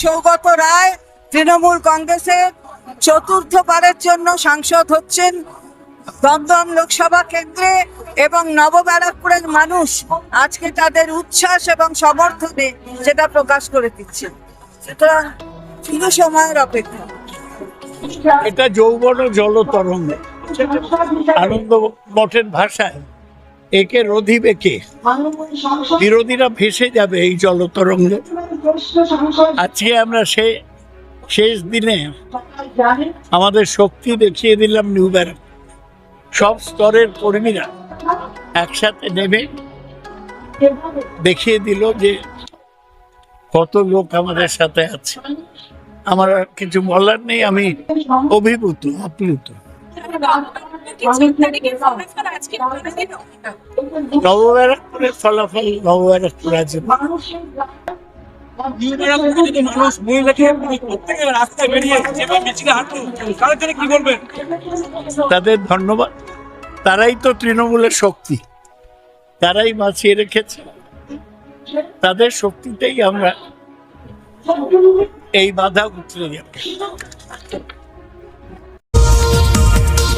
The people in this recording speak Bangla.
সৌগত রায় তৃণমূল কংগ্রেসের চতুর্থবারের জন্য সাংসদ হচ্ছেন দমদম লোকসভা কেন্দ্রে এবং নবব্যারাকপুরের মানুষ আজকে তাদের উচ্ছ্বাস এবং সমর্থনে সেটা প্রকাশ করে দিচ্ছে সুতরাং শুধু সময়ের অপেক্ষা। এটা যৌবন জলতরঙ্গ। আনন্দ মঠের ভাষায়। একে রধিবে কে বিরোধীরা ভেসে যাবে এই জলতরঙ্গে। আজকে আমরা সে শেষ দিনে আমাদের শক্তি দেখিয়ে দিলাম নিউ ব্যারাক সব স্তরের কর্মীরা একসাথে নেমে দেখিয়ে দিল যে কত লোক আমাদের সাথে আছে। আমার কিছু বলার নেই, আমি অভিভূত আপ্লুত নবব্যারাকপুরের ফলাফল নবব্যারাকপুর আছে মানুষ মহিলাকে প্রত্যেকে রাস্তায় বেরিয়ে মিছিলে হাঁটতো তাদের জন্য কি বলবেন তাদের ধন্যবাদ। তারাই তো তৃণমূলের শক্তি। তারাই বাঁচিয়ে রেখেছে। তাদের শক্তিতেই আমরা এই বাধা উতরে যাবে।